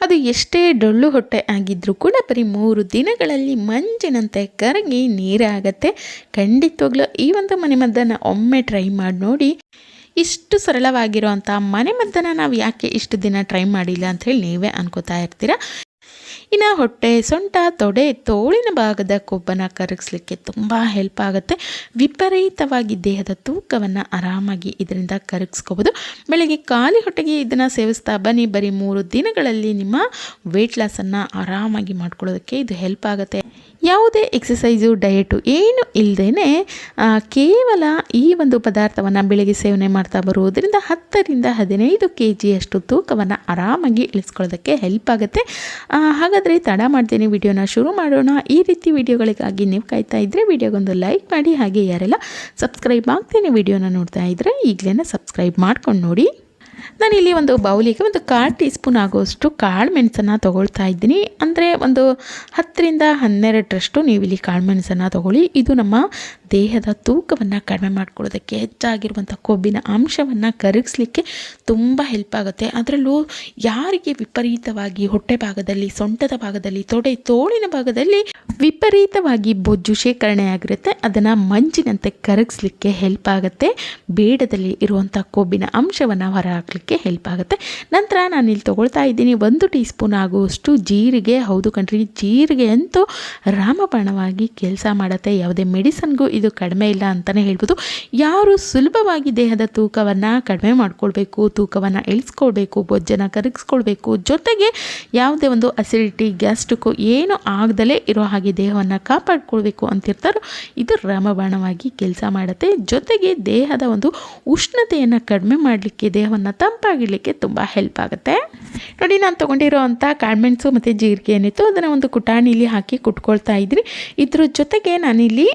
ಅದು ಎಷ್ಟೇ ಡೊಳ್ಳು ಹೊಟ್ಟೆ ಆಗಿದ್ರೂ ಕೂಡ ಬರೀ ಮೂರು ದಿನಗಳಲ್ಲಿ ಮಂಜಿನಂತೆ ಕರಗಿ ನೀರಾಗತ್ತೆ. ಖಂಡಿತವಾಗ್ಲೂ ಈ ಒಂದು ಮನೆಮದ್ದನ್ನು ಒಮ್ಮೆ ಟ್ರೈ ಮಾಡಿ ನೋಡಿ ಇಷ್ಟು ಸರಳವಾಗಿರುವಂಥ ಮನೆಮದ್ದನ್ನು ನಾವು ಯಾಕೆ ಇಷ್ಟು ದಿನ ಟ್ರೈ ಮಾಡಿಲ್ಲ ಅಂಥೇಳಿ ನೀವೇ ಅನ್ಕೋತಾ ಇರ್ತೀರ? ಇನ್ನು ಹೊಟ್ಟೆ ಸೊಂಟ, ತೊಡೆ, ತೋಳಿನ ಭಾಗದ ಕೊಬ್ಬನ್ನು ಕರಗಿಸ್ಲಿಕ್ಕೆ ತುಂಬ ಹೆಲ್ಪ್ ಆಗುತ್ತೆ. ವಿಪರೀತವಾಗಿ ದೇಹದ ತೂಕವನ್ನು ಆರಾಮಾಗಿ ಇದರಿಂದ ಕರಗಿಸ್ಕೋಬೋದು. ಬೆಳಗ್ಗೆ ಖಾಲಿ ಹೊಟ್ಟೆಗೆ ಇದನ್ನು ಸೇವಿಸ್ತಾ ಬನ್ನಿ. ಬರೀ ಮೂರು ದಿನಗಳಲ್ಲಿ ನಿಮ್ಮ ವೆಯ್ಟ್ ಲಾಸನ್ನು ಆರಾಮಾಗಿ ಮಾಡ್ಕೊಳ್ಳೋದಕ್ಕೆ ಇದು ಹೆಲ್ಪ್ ಆಗುತ್ತೆ. ಯಾವುದೇ ಎಕ್ಸಸೈಸು ಡಯಟು ಏನು ಇಲ್ಲದೇ ಕೇವಲ ಈ ಒಂದು ಪದಾರ್ಥವನ್ನು ಬೆಳಗ್ಗೆ ಸೇವನೆ ಮಾಡ್ತಾ ಬರುವುದರಿಂದ ಹತ್ತರಿಂದ ಹದಿನೈದು ಕೆ ಜಿಯಷ್ಟು ತೂಕವನ್ನು ಆರಾಮಾಗಿ ಇಳಿಸ್ಕೊಳ್ಳೋದಕ್ಕೆ ಹೆಲ್ಪ್ ಆಗುತ್ತೆ. ಹಾಗಾದರೆ ತಡ ಮಾಡ್ತೀನಿ, ವಿಡಿಯೋನ ಶುರು ಮಾಡೋಣ. ಈ ರೀತಿ ವಿಡಿಯೋಗಳಿಗಾಗಿ ನೀವು ಕಾಯ್ತಾ ಇದ್ದರೆ ವಿಡಿಯೋಗೊಂದು ಲೈಕ್ ಮಾಡಿ, ಹಾಗೆ ಯಾರೆಲ್ಲ ಸಬ್ಸ್ಕ್ರೈಬ್ ಆಗ್ತೇನೆ ವಿಡಿಯೋನ ನೋಡ್ತಾ ಇದ್ದರೆ ಈಗಲೇ ಸಬ್ಸ್ಕ್ರೈಬ್ ಮಾಡ್ಕೊಂಡು ನೋಡಿ. ನಾನಿಲ್ಲಿ ಒಂದು ಬೌಲಿಗೆ ಒಂದು ಕಾಲು ಟೀ ಸ್ಪೂನ್ ಆಗೋಷ್ಟು ಕಾಳು ಮೆಣಸನ್ನು ತೊಗೊಳ್ತಾ ಇದ್ದೀನಿ. ಅಂದರೆ ಒಂದು ಹತ್ತರಿಂದ ಹನ್ನೆರಡರಷ್ಟು ನೀವು ಇಲ್ಲಿ ಕಾಳು ಮೆಣಸನ್ನು ತೊಗೊಳ್ಳಿ. ಇದು ನಮ್ಮ ದೇಹದ ತೂಕವನ್ನು ಕಡಿಮೆ ಮಾಡ್ಕೊಳ್ಳೋದಕ್ಕೆ ಹೆಚ್ಚಾಗಿರುವಂಥ ಕೊಬ್ಬಿನ ಅಂಶವನ್ನು ಕರಗಿಸ್ಲಿಕ್ಕೆ ತುಂಬ ಹೆಲ್ಪ್ ಆಗುತ್ತೆ. ಅದರಲ್ಲೂ ಯಾರಿಗೆ ವಿಪರೀತವಾಗಿ ಹೊಟ್ಟೆ ಭಾಗದಲ್ಲಿ, ಸೊಂಟದ ಭಾಗದಲ್ಲಿ, ತೊಡೆ ತೋಳಿನ ಭಾಗದಲ್ಲಿ ವಿಪರೀತವಾಗಿ ಬೊಜ್ಜು ಶೇಖರಣೆ ಆಗಿರುತ್ತೆ, ಅದನ್ನು ಮಂಜಿನಂತೆ ಕರಗಿಸ್ಲಿಕ್ಕೆ ಹೆಲ್ಪ್ ಆಗುತ್ತೆ. ಬೇಡದಲ್ಲಿ ಇರುವಂಥ ಕೊಬ್ಬಿನ ಅಂಶವನ್ನು ಹೊರ ಹಾಕಲಿಕ್ಕೆ ಹೆಲ್ಪ್ ಆಗುತ್ತೆ. ನಂತರ ನಾನು ಇಲ್ಲಿ ತೊಗೊಳ್ತಾ ಇದ್ದೀನಿ, ಒಂದು ಟೀ ಸ್ಪೂನ್ ಆಗುವಷ್ಟು ಜೀರಿಗೆ. ಹೌದು ಕಣ್ರಿ, ಜೀರಿಗೆ ಅಂತೂ ರಾಮಬಾಣವಾಗಿ ಕೆಲಸ ಮಾಡುತ್ತೆ. ಯಾವುದೇ ಮೆಡಿಸನ್ಗೂ ಇದು ಕಡಿಮೆ ಇಲ್ಲ ಅಂತಲೇ ಹೇಳ್ಬೋದು. ಯಾರು ಸುಲಭವಾಗಿ ದೇಹದ ತೂಕವನ್ನು ಕಡಿಮೆ ಮಾಡ್ಕೊಳ್ಬೇಕು, ತೂಕವನ್ನು ಇಳಿಸ್ಕೊಳ್ಬೇಕು ಬೊಜ್ಜನ ಕರಗಿಸ್ಕೊಳ್ಬೇಕು, ಜೊತೆಗೆ ಯಾವುದೇ ಒಂದು ಅಸಿಡಿಟಿ ಗ್ಯಾಸ್ಟ್ರಿಕ್ ಏನು ಆಗದಲೇ ಇರೋ ಹಾಗೆ ದೇಹವನ್ನು ಕಾಪಾಡ್ಕೊಳ್ಬೇಕು ಅಂತಿರ್ತಾರೋ, ಇದು ರಾಮಬಾಣವಾಗಿ ಕೆಲಸ ಮಾಡುತ್ತೆ. ಜೊತೆಗೆ ದೇಹದ ಒಂದು ಉಷ್ಣತೆಯನ್ನು ಕಡಿಮೆ ಮಾಡಲಿಕ್ಕೆ, ದೇಹವನ್ನು ತಂಪಾಗಿಡಲಿಕ್ಕೆ ತುಂಬ ಹೆಲ್ಪ್ ಆಗುತ್ತೆ. ನೋಡಿ, ನಾನು ತೊಗೊಂಡಿರೋ ಅಂಥ ಕಾಳ್ಮೆಣಸು ಮತ್ತು ಜೀರಿಗೆ ಏನಿತ್ತು ಅದನ್ನು ಒಂದು ಕುಟಾಣಿಲಿ ಹಾಕಿ ಕುಟ್ಕೊಳ್ತಾ ಇದ್ರಿ. ಇದ್ರ ಜೊತೆಗೆ ನಾನಿಲ್ಲಿ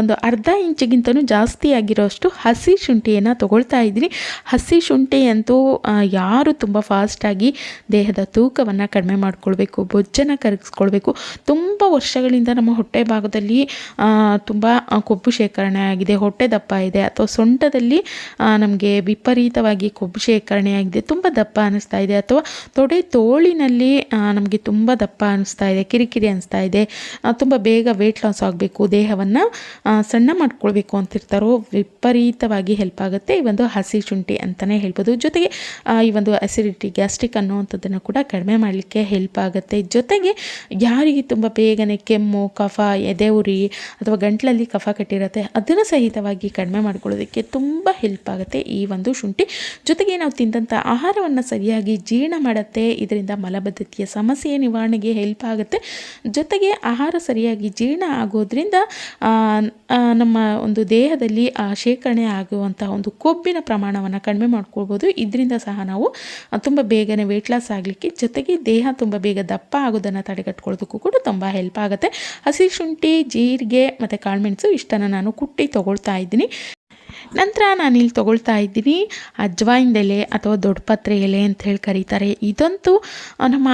ಒಂದು ಅರ್ಧ ಇಂಚಿಗಿಂತಲೂ ಜಾಸ್ತಿ ಆಗಿರೋಷ್ಟು ಹಸಿ ಶುಂಠಿಯನ್ನು ತೊಗೊಳ್ತಾ ಇದ್ದೀನಿ. ಹಸಿ ಶುಂಠಿ ಅಂತೂ ಆ, ಯಾರು ತುಂಬ ಫಾಸ್ಟಾಗಿ ದೇಹದ ತೂಕವನ್ನು ಕಡಿಮೆ ಮಾಡಿಕೊಳ್ಬೇಕು ಬೊಜ್ಜನ್ನು ಕರಗಿಸ್ಕೊಳ್ಬೇಕು. ತುಂಬ ವರ್ಷಗಳಿಂದ ನಮ್ಮ ಹೊಟ್ಟೆ ಭಾಗದಲ್ಲಿ ತುಂಬ ಕೊಬ್ಬು ಶೇಖರಣೆ ಆಗಿದೆ ಹೊಟ್ಟೆ ದಪ್ಪ ಇದೆ. ಅಥವಾ ಸೊಂಟದಲ್ಲಿ ನಮಗೆ ವಿಪರೀತವಾಗಿ ಕೊಬ್ಬು ಶೇಖರಣೆ ಆಗಿದೆ ತುಂಬ ದಪ್ಪ ಅನ್ನಿಸ್ತಾ ಇದೆ. ಅಥವಾ ತೊಡೆ ತೋಳಿನಲ್ಲಿ ನಮಗೆ ತುಂಬ ದಪ್ಪ ಅನ್ನಿಸ್ತಾ ಇದೆ ಕಿರಿಕಿರಿ ಅನ್ನಿಸ್ತಾ ಇದೆ. ತುಂಬ ಬೇಗ ವೆಯ್ಟ್ ಲಾಸ್ ಆಗಬೇಕು ದೇಹವನ್ನು. ಸಣ್ಣ ಮಾಡ್ಕೊಳ್ಬೇಕು ಅಂತಿರ್ತಾರೋ, ವಿಪರೀತವಾಗಿ ಹೆಲ್ಪ್ ಆಗುತ್ತೆ. ಈ ಒಂದು ಹಸಿ ಶುಂಠಿ ಅಂತಲೇ ಹೇಳ್ಬೋದು. ಜೊತೆಗೆ ಈ ಒಂದು ಅಸಿಡಿಟಿ ಗ್ಯಾಸ್ಟ್ರಿಕ್ ಅನ್ನುವಂಥದ್ದನ್ನು ಕೂಡ ಕಡಿಮೆ ಮಾಡಲಿಕ್ಕೆ ಹೆಲ್ಪ್ ಆಗುತ್ತೆ. ಜೊತೆಗೆ, ಯಾರಿಗೆ ತುಂಬ ಬೇಗನೆ ಕೆಮ್ಮು, ಕಫ, ಎದೆ ಉರಿ ಅಥವಾ ಗಂಟ್ಲಲ್ಲಿ ಕಫ ಕಟ್ಟಿರುತ್ತೆ, ಅದನ್ನು ಸಹಿತವಾಗಿ ಕಡಿಮೆ ಮಾಡ್ಕೊಳ್ಳೋದಕ್ಕೆ ತುಂಬ ಹೆಲ್ಪ್ ಆಗುತ್ತೆ ಈ ಒಂದು ಶುಂಠಿ. ಜೊತೆಗೆ ನಾವು ತಿಂದಂಥ ಆಹಾರವನ್ನು ಸರಿಯಾಗಿ ಜೀರ್ಣ ಮಾಡುತ್ತೆ. ಇದರಿಂದ ಮಲಬದ್ಧತೆಯ ಸಮಸ್ಯೆ ನಿವಾರಣೆಗೆ ಹೆಲ್ಪ್ ಆಗುತ್ತೆ. ಜೊತೆಗೆ, ಆಹಾರ ಸರಿಯಾಗಿ ಜೀರ್ಣ ಆಗೋದ್ರಿಂದ ನಮ್ಮ ಒಂದು ದೇಹದಲ್ಲಿ ಆ ಶೇಖರಣೆ ಆಗುವಂಥ ಒಂದು ಕೊಬ್ಬಿನ ಪ್ರಮಾಣವನ್ನು ಕಡಿಮೆ ಮಾಡ್ಕೊಳ್ಬೋದು. ಇದರಿಂದ ಸಹ ನಾವು ತುಂಬ ಬೇಗನೆ ವೆಯ್ಟ್ ಲಾಸ್ ಆಗಲಿಕ್ಕೆ ಜೊತೆಗೆ ದೇಹ ತುಂಬ ಬೇಗ ದಪ್ಪ ಆಗೋದನ್ನು ತಡೆಗಟ್ಕೊಳ್ಳೋದಕ್ಕೂ ಕೂಡ ತುಂಬ ಹೆಲ್ಪ್ ಆಗುತ್ತೆ. ಹಸಿ ಶುಂಠಿ, ಜೀರಿಗೆ ಮತ್ತು ಕಾಳುಮೆಣಸು ಇಷ್ಟನ್ನು ನಾನು ಕುಟ್ಟಿ ತೊಗೊಳ್ತಾ ಇದ್ದೀನಿ. ನಂತರ ನಾನು ಇಲ್ಲಿ ತೊಗೊಳ್ತಾ ಇದ್ದೀನಿ. ಎಲೆ ಅಥವಾ ದೊಡ್ಡಪತ್ರೆ ಎಲೆ ಅಂತ ಹೇಳಿ ಕರೀತಾರೆ. ಇದಂತೂ ನಮ್ಮ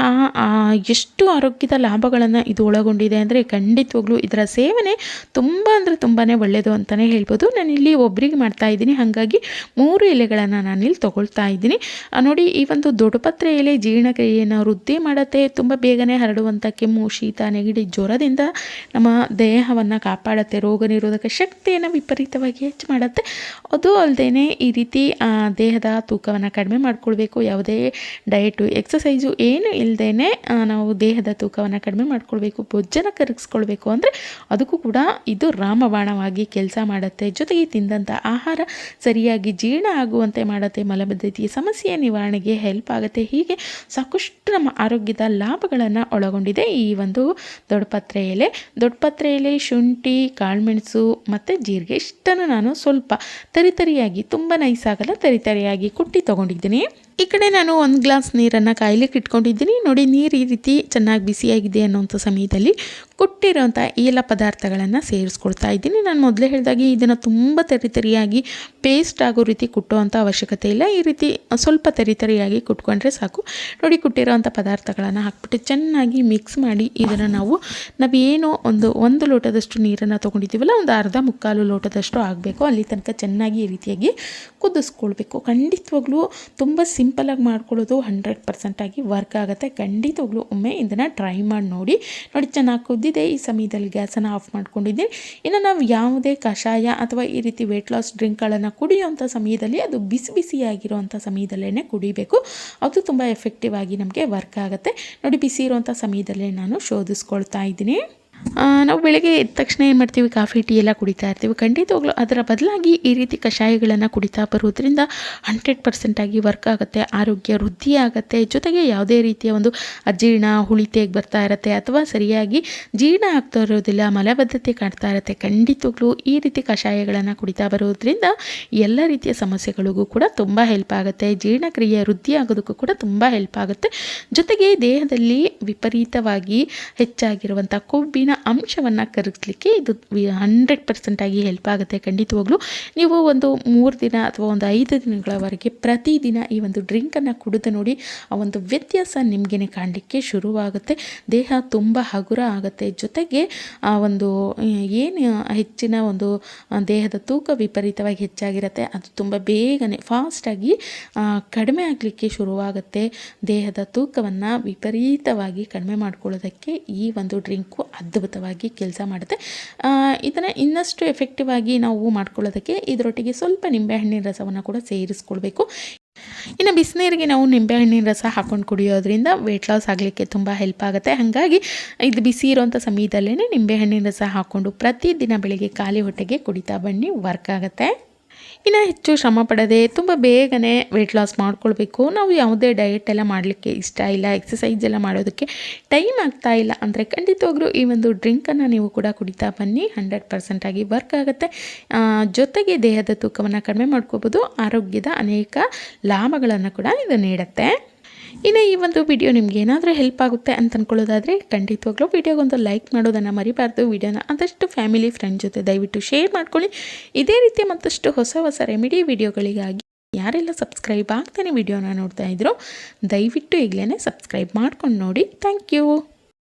ಎಷ್ಟು ಆರೋಗ್ಯದ ಲಾಭಗಳನ್ನು ಇದು ಒಳಗೊಂಡಿದೆ ಅಂದರೆ ಖಂಡಿತವಾಗ್ಲೂ ಇದರ ಸೇವನೆ ತುಂಬ ಅಂದರೆ ತುಂಬಾ ಒಳ್ಳೆಯದು ಅಂತಲೇ ಹೇಳ್ಬೋದು. ಇಲ್ಲಿ ಒಬ್ರಿಗೆ ಮಾಡ್ತಾ ಇದ್ದೀನಿ. ಹಾಗಾಗಿ ಮೂರು ಎಲೆಗಳನ್ನು ನಾನಿಲ್ಲಿ ತೊಗೊಳ್ತಾ ಇದ್ದೀನಿ. ನೋಡಿ, ಈ ಒಂದು ದೊಡ್ಡಪತ್ರೆ ಎಲೆ ಜೀರ್ಣಕ್ರಿಯೆಯನ್ನು ವೃದ್ಧಿ ಮಾಡುತ್ತೆ, ತುಂಬ ಬೇಗನೆ ಹರಡುವಂಥ ಕೆಮ್ಮು ಶೀತ, ನೆಗಡಿ ಜ್ವರದಿಂದ ನಮ್ಮ ದೇಹವನ್ನು ಕಾಪಾಡುತ್ತೆ, ರೋಗ ನಿರೋಧಕ ಶಕ್ತಿಯನ್ನು ವಿಪರೀತವಾಗಿ ಹೆಚ್ಚು ಮಾಡುತ್ತೆ. ಅದು ಅಲ್ಲದೆ ಈ ರೀತಿ ದೇಹದ ತೂಕವನ್ನು ಕಡಿಮೆ ಮಾಡಿಕೊಳ್ಬೇಕು. ಯಾವುದೇ ಡಯಟು ಎಕ್ಸಸೈಸು ಏನು ಇಲ್ಲದೇ ನಾವು ದೇಹದ ತೂಕವನ್ನು ಕಡಿಮೆ ಮಾಡಿಕೊಳ್ಬೇಕು, ಭೋಜನ ಕರಗಿಸ್ಕೊಳ್ಬೇಕು ಅಂದರೆ ಅದಕ್ಕೂ ಕೂಡ ಇದು ರಾಮಬಾಣವಾಗಿ ಕೆಲಸ ಮಾಡುತ್ತೆ. ಜೊತೆಗೆ ತಿಂದಂಥ ಆಹಾರ ಸರಿಯಾಗಿ ಜೀರ್ಣ ಆಗುವಂತೆ ಮಾಡುತ್ತೆ. ಮಲಬದ್ಧತೆಯ ಸಮಸ್ಯೆಯ ನಿವಾರಣೆಗೆ ಹೆಲ್ಪ್ ಆಗುತ್ತೆ. ಹೀಗೆ ಸಾಕಷ್ಟು ನಮ್ಮ ಆರೋಗ್ಯದ ಲಾಭಗಳನ್ನು ಒಳಗೊಂಡಿದೆ ಈ ಒಂದು ದೊಡ್ಡಪತ್ರೆ ಎಲೆ. ದೊಡ್ಡಪತ್ರೆ ಎಲೆ, ಶುಂಠಿ ಕಾಳುಮೆಣಸು ಮತ್ತು ಜೀರಿಗೆ ಇಷ್ಟನ್ನು ನಾನು ಸ್ವಲ್ಪ ತರಿತರಿಯಾಗಿ ತುಂಬ ನೈಸ್ ಆಗಲ್ಲ ತರಿತರಿಯಾಗಿ ಕುಟ್ಟಿ ತೊಗೊಂಡಿದ್ದೀನಿ. ಈ ಕಡೆ ನಾನು ಒಂದು ಗ್ಲಾಸ್ ನೀರನ್ನು ಕಾಯ್ಲಿಕ್ಕೆ ಇಟ್ಕೊಂಡಿದ್ದೀನಿ. ನೋಡಿ, ನೀರು ಈ ರೀತಿ ಚೆನ್ನಾಗಿ ಬಿಸಿಯಾಗಿದೆ ಅನ್ನೋಂಥ ಸಮಯದಲ್ಲಿ ಕುಟ್ಟಿರೋಂಥ ಎಲ್ಲ ಪದಾರ್ಥಗಳನ್ನು ಸೇರಿಸ್ಕೊಳ್ತಾ ಇದ್ದೀನಿ. ನಾನು ಮೊದಲೇ ಹೇಳಿದಾಗೆ ಇದನ್ನು ತುಂಬ ತರಿತರಿಯಾಗಿ ಪೇಸ್ಟ್ ಆಗೋ ರೀತಿ ಕುಟ್ಟುವಂಥ ಅವಶ್ಯಕತೆ ಇಲ್ಲ. ಈ ರೀತಿ ಸ್ವಲ್ಪ ತರಿತರಿಯಾಗಿ ಕುಟ್ಕೊಂಡ್ರೆ ಸಾಕು. ನೋಡಿ, ಕುಟ್ಟಿರೋಂಥ ಪದಾರ್ಥಗಳನ್ನು ಹಾಕ್ಬಿಟ್ಟು ಚೆನ್ನಾಗಿ ಮಿಕ್ಸ್ ಮಾಡಿ ಇದನ್ನು ನಾವು ನಾವೇನು ಒಂದು ಒಂದು ಲೋಟದಷ್ಟು ನೀರನ್ನು ತೊಗೊಂಡಿದ್ದೀವಲ್ಲ, ಒಂದು ಅರ್ಧ ಮುಕ್ಕಾಲು ಲೋಟದಷ್ಟು ಆಗಬೇಕು. ಅಲ್ಲಿ ತನಕ ಚೆನ್ನಾಗಿ ಈ ರೀತಿಯಾಗಿ ಕುದಿಸ್ಕೊಳ್ಬೇಕು. ಖಂಡಿತವಾಗ್ಲೂ ತುಂಬ ಸಿಂಪಲ್ ಸಿಂಪಲಾಗಿ ಮಾಡ್ಕೊಳ್ಳೋದು ಹಂಡ್ರೆಡ್ ಪರ್ಸೆಂಟಾಗಿ ವರ್ಕ್ ಆಗುತ್ತೆ. ಖಂಡಿತವಾಗ್ಲೂ ಒಮ್ಮೆ ಇದನ್ನು ಟ್ರೈ ಮಾಡಿ ನೋಡಿ. ನೋಡಿ, ಚೆನ್ನಾಗಿ ಕುದ್ದಿದೆ. ಈ ಸಮಯದಲ್ಲಿ ಗ್ಯಾಸನ್ನು ಆಫ್ ಮಾಡ್ಕೊಂಡಿದ್ದೀನಿ. ಇನ್ನು ನಾವು ಯಾವುದೇ ಕಷಾಯ ಅಥವಾ ಈ ರೀತಿ ವೆಯ್ಟ್ ಲಾಸ್ ಡ್ರಿಂಕ್ಗಳನ್ನು ಕುಡಿಯುವಂಥ ಸಮಯದಲ್ಲಿ ಅದು ಬಿಸಿ ಬಿಸಿಯಾಗಿರುವಂಥ ಸಮಯದಲ್ಲೇ ಕುಡಿಬೇಕು. ಅದು ತುಂಬ ಎಫೆಕ್ಟಿವ್ ಆಗಿ ನಮಗೆ ವರ್ಕ್ ಆಗುತ್ತೆ. ನೋಡಿ, ಬಿಸಿ ಇರುವಂಥ ಸಮಯದಲ್ಲೇ ನಾನು ಶೋಧಿಸ್ಕೊಳ್ತಾ ಇದ್ದೀನಿ. ನಾವು ಬೆಳಗ್ಗೆ ಎದ್ದ ತಕ್ಷಣ ಏನು ಮಾಡ್ತೀವಿ? ಕಾಫಿ, ಟೀ ಎಲ್ಲ ಕುಡಿತಾ ಇರ್ತೀವಿ. ಖಂಡಿತವಾಗ್ಲೂ ಅದರ ಬದಲಾಗಿ ಈ ರೀತಿ ಕಷಾಯಗಳನ್ನು ಕುಡಿತಾ ಬರೋದ್ರಿಂದ ಹಂಡ್ರೆಡ್ ಪರ್ಸೆಂಟಾಗಿ ವರ್ಕ್ ಆಗುತ್ತೆ, ಆರೋಗ್ಯ ವೃದ್ಧಿ ಆಗುತ್ತೆ. ಜೊತೆಗೆ ಯಾವುದೇ ರೀತಿಯ ಒಂದು ಅಜೀರ್ಣ ಹುಳಿತೆಗೆ ಬರ್ತಾ ಇರುತ್ತೆ ಅಥವಾ ಸರಿಯಾಗಿ ಜೀರ್ಣ ಆಗ್ತಾ ಇರೋದಿಲ್ಲ, ಮಲಬದ್ಧತೆ ಕಾಡ್ತಾ ಇರುತ್ತೆ, ಖಂಡಿತವಾಗ್ಲೂ ಈ ರೀತಿ ಕಷಾಯಗಳನ್ನು ಕುಡಿತಾ ಬರೋದ್ರಿಂದ ಎಲ್ಲ ರೀತಿಯ ಸಮಸ್ಯೆಗಳಿಗೂ ಕೂಡ ತುಂಬ ಹೆಲ್ಪ್ ಆಗುತ್ತೆ. ಜೀರ್ಣಕ್ರಿಯೆ, ವೃದ್ಧಿ ಆಗೋದಕ್ಕೂ ಕೂಡ ತುಂಬ ಹೆಲ್ಪ್ ಆಗುತ್ತೆ. ಜೊತೆಗೆ ದೇಹದಲ್ಲಿ ವಿಪರೀತವಾಗಿ ಹೆಚ್ಚಾಗಿರುವಂಥ ಕೊಬ್ಬಿನ ಅಂಶವನ್ನು ಕರಗಿಸ್ಲಿಕ್ಕೆ ಇದು ಹಂಡ್ರೆಡ್ ಪರ್ಸೆಂಟಾಗಿ ಹೆಲ್ಪ್ ಆಗುತ್ತೆ. ಖಂಡಿತವಾಗ್ಲೂ ನೀವು ಒಂದು ಮೂರು ದಿನ ಅಥವಾ ಒಂದು ಐದು ದಿನಗಳವರೆಗೆ ಪ್ರತಿದಿನ ಈ ಒಂದು ಡ್ರಿಂಕನ್ನು ಕುಡಿದು ನೋಡಿ ಆ ಒಂದು ವ್ಯತ್ಯಾಸ ನಿಮಗೇನೆ ಕಾಣಲಿಕ್ಕೆ ಶುರುವಾಗುತ್ತೆ. ದೇಹ ತುಂಬ ಹಗುರ ಆಗುತ್ತೆ. ಜೊತೆಗೆ ಆ ಒಂದು ಏನು ಹೆಚ್ಚಿನ ಒಂದು ದೇಹದ ತೂಕ ವಿಪರೀತವಾಗಿ ಹೆಚ್ಚಾಗಿರುತ್ತೆ. ಅದು ತುಂಬ ಬೇಗನೆ ಫಾಸ್ಟಾಗಿ ಕಡಿಮೆ ಆಗಲಿಕ್ಕೆ ಶುರುವಾಗುತ್ತೆ. ದೇಹದ ತೂಕವನ್ನು ವಿಪರೀತವಾಗಿ ಕಡಿಮೆ ಮಾಡ್ಕೊಳ್ಳೋದಕ್ಕೆ ಈ ಒಂದು ಡ್ರಿಂಕು ಅದ್ಭುತವಾಗಿ ಕೆಲಸ ಮಾಡುತ್ತೆ. ಇದನ್ನು ಇನ್ನಷ್ಟು ಎಫೆಕ್ಟಿವ್ ಆಗಿ ನಾವು ಮಾಡ್ಕೊಳ್ಳೋದಕ್ಕೆ ಇದರೊಟ್ಟಿಗೆ ಸ್ವಲ್ಪ ನಿಂಬೆಹಣ್ಣಿನ ರಸವನ್ನು ಕೂಡ ಸೇರಿಸ್ಕೊಳ್ಬೇಕು. ಇನ್ನು ಬಿಸಿನೀರಿಗೆ ನಾವು ನಿಂಬೆಹಣ್ಣಿನ ರಸ ಹಾಕೊಂಡು ಕುಡಿಯೋದ್ರಿಂದ ವೆಯ್ಟ್ ಲಾಸ್ ಆಗಲಿಕ್ಕೆ ತುಂಬ ಹೆಲ್ಪ್ ಆಗುತ್ತೆ. ಹಾಗಾಗಿ ಇದು ಬಿಸಿ ಇರೋಂಥ ಸಮಯದಲ್ಲೇ ನಿಂಬೆಹಣ್ಣಿನ ರಸ ಹಾಕ್ಕೊಂಡು ಪ್ರತಿದಿನ ಬೆಳಿಗ್ಗೆ ಖಾಲಿ ಹೊಟ್ಟೆಗೆ ಕುಡಿತಾ ಬನ್ನಿ ವರ್ಕ್ ಆಗುತ್ತೆ. ಇನ್ನು ಹೆಚ್ಚು ಶ್ರಮ ಪಡದೆ ತುಂಬ ಬೇಗನೆ ವೆಯ್ಟ್ ಲಾಸ್ ಮಾಡ್ಕೊಳ್ಬೇಕು. ನಾವು ಯಾವುದೇ ಡಯಟ್ ಎಲ್ಲ ಮಾಡಲಿಕ್ಕೆ ಇಷ್ಟ ಇಲ್ಲ ಎಕ್ಸಸೈಸ್ ಎಲ್ಲ ಮಾಡೋದಕ್ಕೆ ಟೈಮ್ ಆಗ್ತಾ ಇಲ್ಲ ಅಂದರೆ ಖಂಡಿತವಾಗ್ಲೂ ಈ ಒಂದು ಡ್ರಿಂಕನ್ನು ನೀವು ಕೂಡ ಕುಡಿತಾ ಬನ್ನಿ. ಹಂಡ್ರೆಡ್ ಪರ್ಸೆಂಟಾಗಿ ವರ್ಕ್ ಆಗುತ್ತೆ. ಜೊತೆಗೆ ದೇಹದ ತೂಕವನ್ನು ಕಡಿಮೆ ಮಾಡ್ಕೋಬೋದು. ಆರೋಗ್ಯದ ಅನೇಕ ಲಾಭಗಳನ್ನು ಕೂಡ ಇದು ನೀಡುತ್ತೆ. ಇನ್ನು ಈ ಒಂದು ವಿಡಿಯೋ ನಿಮ್ಗೆ ಏನಾದರೂ ಹೆಲ್ಪ್ ಆಗುತ್ತೆ ಅಂತ ಅಂದ್ಕೊಳ್ಳೋದಾದರೆ ಖಂಡಿತವಾಗ್ಲೂ ವಿಡಿಯೋಗೊಂದು ಲೈಕ್ ಮಾಡೋದನ್ನು ಮರಿಬಾರ್ದು. ವಿಡಿಯೋನ ಆದಷ್ಟು ಫ್ಯಾಮಿಲಿ ಫ್ರೆಂಡ್ ಜೊತೆ ದಯವಿಟ್ಟು ಶೇರ್ ಮಾಡ್ಕೊಳ್ಳಿ. ಇದೇ ರೀತಿ ಮತ್ತಷ್ಟು ಹೊಸ ಹೊಸ ರೆಮಿಡಿ ವಿಡಿಯೋಗಳಿಗಾಗಿ ಯಾರೆಲ್ಲ ಸಬ್ಸ್ಕ್ರೈಬ್ ಆಗ್ತಾನೆ ವಿಡಿಯೋನ ನೋಡ್ತಾ ಇದ್ರು ದಯವಿಟ್ಟು ಈಗಲೇ ಸಬ್ಸ್ಕ್ರೈಬ್ ಮಾಡ್ಕೊಂಡು ನೋಡಿ. Thank you